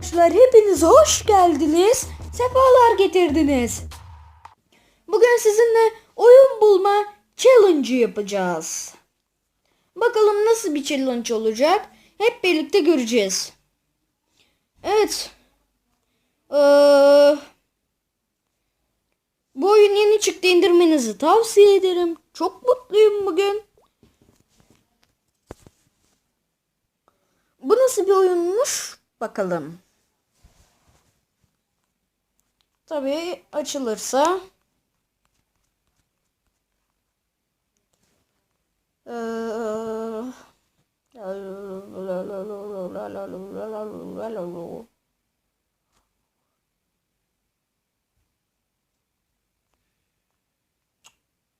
Arkadaşlar hepiniz hoş geldiniz. Sefalar getirdiniz. Bugün sizinle oyun bulma challenge yapacağız. Bakalım nasıl bir challenge olacak? Hep birlikte göreceğiz. Evet. Ee, bu oyun yeni çıktı indirmenizi tavsiye ederim. Çok mutluyum bugün. Bu nasıl bir oyunmuş? Bakalım. Tabii açılırsa. Ee,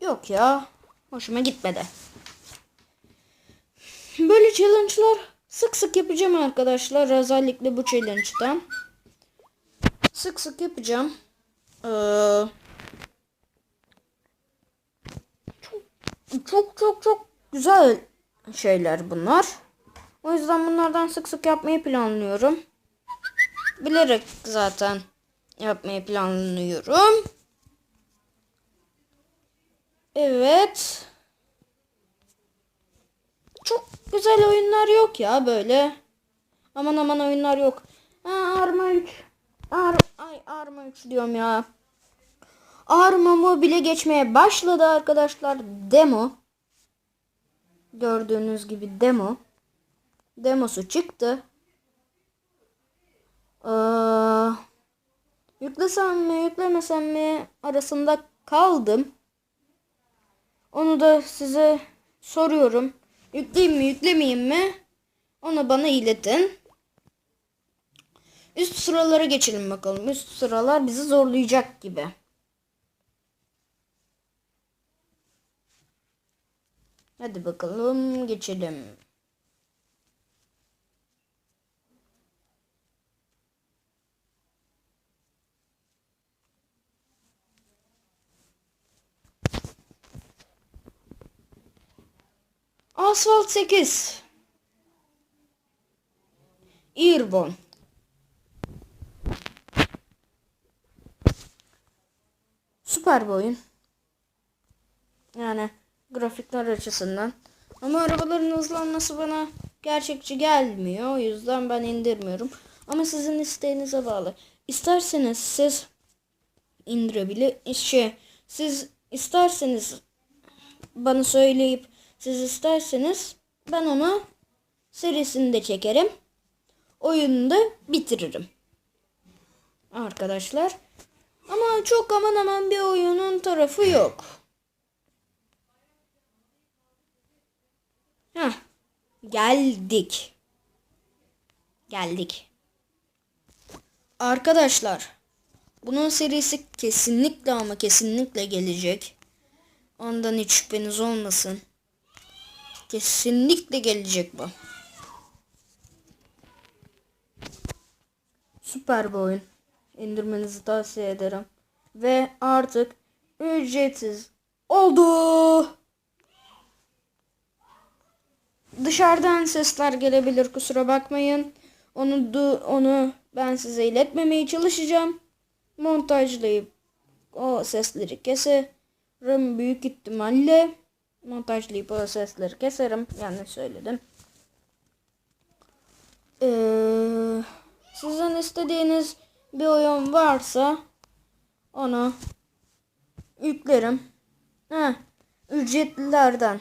Yok ya. Hoşuma gitmedi. Böyle challenge'lar sık sık yapacağım arkadaşlar. Özellikle bu challenge'dan. Sık sık yapacağım. Ee, çok, çok çok çok güzel şeyler bunlar. O yüzden bunlardan sık sık yapmayı planlıyorum. Bilerek zaten yapmayı planlıyorum. Evet. Çok güzel oyunlar yok ya böyle. Aman aman oyunlar yok. Ha, Arma 3. Ar Ay Arma 3 diyorum ya. Arma Mobile geçmeye başladı arkadaşlar. Demo. Gördüğünüz gibi demo. Demosu çıktı. Ee, yüklesem mi yüklemesem mi arasında kaldım. Onu da size soruyorum. Yükleyeyim mi yüklemeyeyim mi? Onu bana iletin. Üst sıralara geçelim bakalım. Üst sıralar bizi zorlayacak gibi. Hadi bakalım geçelim. Asfalt 8. Airborne. Süper bir oyun. Yani grafikler açısından. Ama arabaların hızlanması bana gerçekçi gelmiyor. O yüzden ben indirmiyorum. Ama sizin isteğinize bağlı. İsterseniz siz indirebilir. Şey, siz isterseniz bana söyleyip siz isterseniz ben onu serisini de çekerim. Oyunu da bitiririm. Arkadaşlar. Ama çok aman aman bir oyunun tarafı yok. Heh. Geldik. Geldik. Arkadaşlar. Bunun serisi kesinlikle ama kesinlikle gelecek. Ondan hiç şüpheniz olmasın. Kesinlikle gelecek bu. Süper bir oyun. İndirmenizi tavsiye ederim. Ve artık ücretsiz oldu. Dışarıdan sesler gelebilir kusura bakmayın. Onu du- onu ben size iletmemeye çalışacağım. Montajlayıp o sesleri keserim büyük ihtimalle. Montajlayıp o sesleri keserim. Yanlış söyledim. Ee, sizin istediğiniz bir oyun varsa onu yüklerim. Heh, ücretlilerden.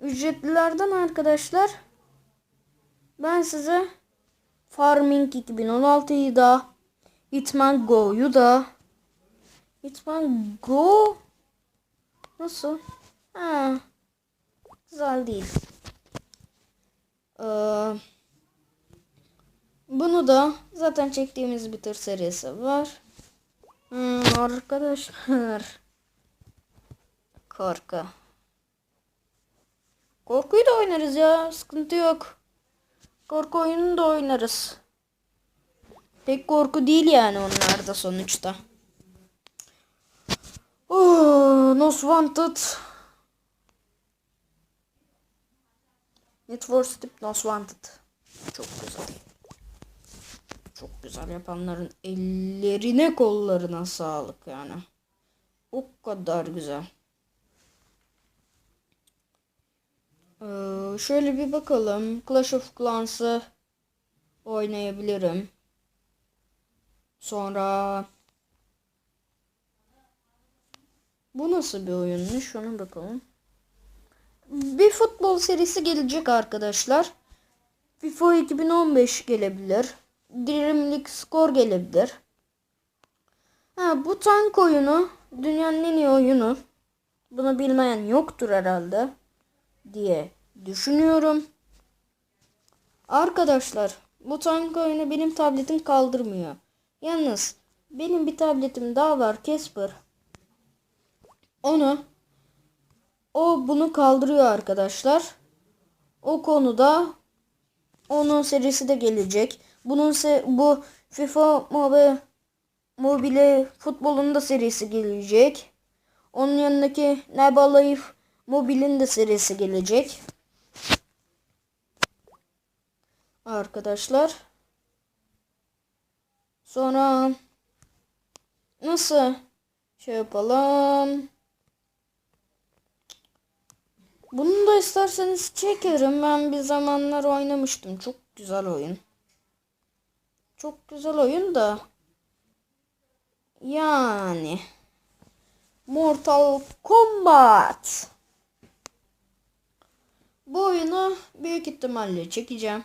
Ücretlilerden arkadaşlar ben size Farming 2016'yı da Hitman Go'yu da Hitman Go nasıl? Ha, güzel değil. Ee, bunu da zaten çektiğimiz bir tır serisi var. Hmm, arkadaşlar. Korku. Korkuyu da oynarız ya. Sıkıntı yok. Korku oyununu da oynarız. Pek korku değil yani onlar da sonuçta. Oh, Most Wanted. Need for Speed Most Wanted. Çok güzel. Güzel yapanların ellerine kollarına sağlık yani. O kadar güzel. Ee, şöyle bir bakalım. Clash of Clans'ı oynayabilirim. Sonra bu nasıl bir oyunmuş? Şuna bakalım. Bir futbol serisi gelecek arkadaşlar. FIFA 2015 gelebilir. League Score gelebilir. Ha, bu tank oyunu dünyanın en iyi oyunu. Bunu bilmeyen yoktur herhalde diye düşünüyorum. Arkadaşlar bu tank oyunu benim tabletim kaldırmıyor. Yalnız benim bir tabletim daha var Casper. Onu o bunu kaldırıyor arkadaşlar. O konuda onun serisi de gelecek. Bunun se bu FIFA Mobile Mobile futbolun da serisi gelecek. Onun yanındaki Neba Life Mobile'in de serisi gelecek. Arkadaşlar. Sonra nasıl şey yapalım? Bunu da isterseniz çekerim. Ben bir zamanlar oynamıştım. Çok güzel oyun. Çok güzel oyun da. Yani. Mortal Kombat. Bu oyunu büyük ihtimalle çekeceğim.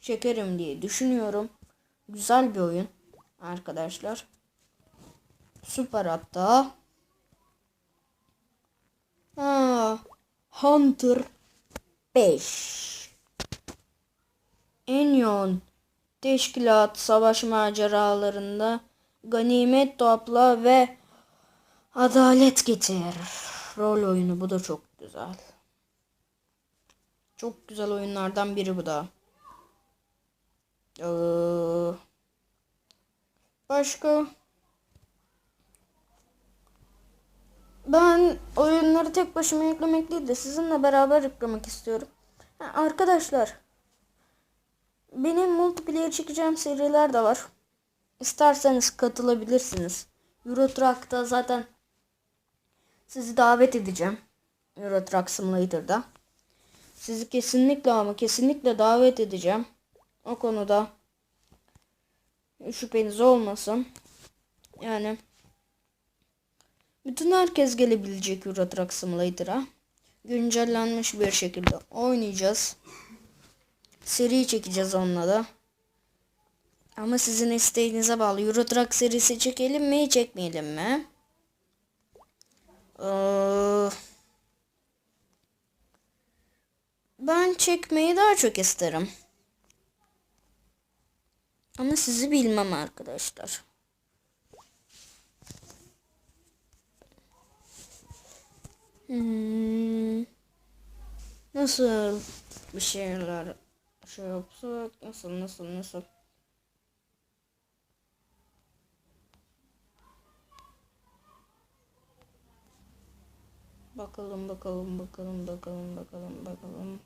Çekerim diye düşünüyorum. Güzel bir oyun arkadaşlar. Süper hatta. Ha, Hunter 5. Enyon Teşkilat savaş maceralarında ganimet topla ve adalet getir. Rol oyunu bu da çok güzel. Çok güzel oyunlardan biri bu da. Ee, başka ben oyunları tek başıma yüklemek değil de sizinle beraber yüklemek istiyorum. Ha, arkadaşlar benim multiplayer çekeceğim seriler de var. İsterseniz katılabilirsiniz. Euro Truck'ta zaten sizi davet edeceğim. Euro Simulator'da. Sizi kesinlikle ama kesinlikle davet edeceğim. O konuda şüpheniz olmasın. Yani bütün herkes gelebilecek Euro Simulator'a. Güncellenmiş bir şekilde oynayacağız. Seri çekeceğiz onunla da. Ama sizin isteğinize bağlı. Euro Truck serisi çekelim mi çekmeyelim mi? Ee, ben çekmeyi daha çok isterim. Ama sizi bilmem arkadaşlar. Hmm. Nasıl bir şeyler şey yapsak nasıl nasıl nasıl Bakalım bakalım bakalım bakalım bakalım bakalım.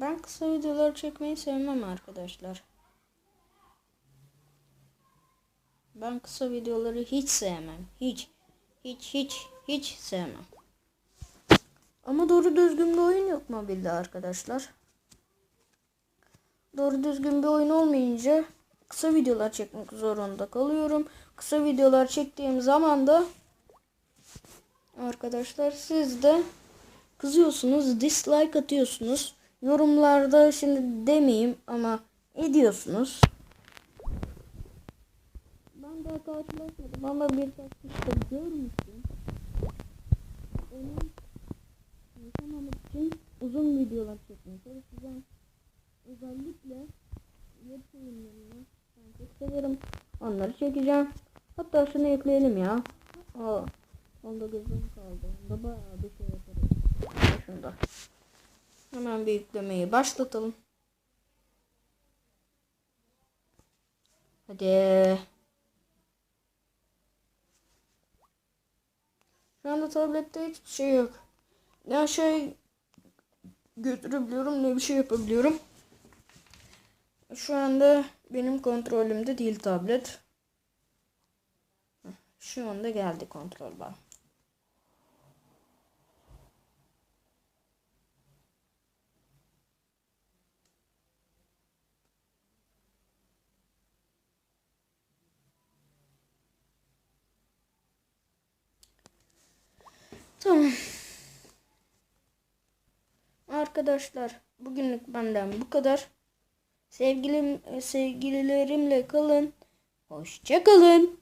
Ben kısa videolar çekmeyi sevmem arkadaşlar. Ben kısa videoları hiç sevmem. Hiç. Hiç hiç hiç sevmem. Ama doğru düzgün bir oyun yok mobilde arkadaşlar. Doğru düzgün bir oyun olmayınca kısa videolar çekmek zorunda kalıyorum. Kısa videolar çektiğim zaman da arkadaşlar siz de kızıyorsunuz, dislike atıyorsunuz. Yorumlarda şimdi demeyeyim ama ediyorsunuz. Ben daha karşılaşmadım ama bir taktikte görmüştüm. Onu yaşamamak için uzun videolar çekmeye çalışacağım. özellikle web oyunlarını ben çok severim. Onları çekeceğim. Hatta şunu ekleyelim ya. Aa, onda gözüm kaldı. Onda bayağı bir şey yaparız. Şunda. Hemen bir yüklemeyi başlatalım. Hadi. Şu anda tablette hiçbir şey yok. Ne şey götürebiliyorum ne bir şey yapabiliyorum. Şu anda benim kontrolümde değil tablet. Şu anda geldi kontrol bana. Tamam. Arkadaşlar bugünlük benden bu kadar. Sevgilim sevgililerimle kalın. Hoşça kalın.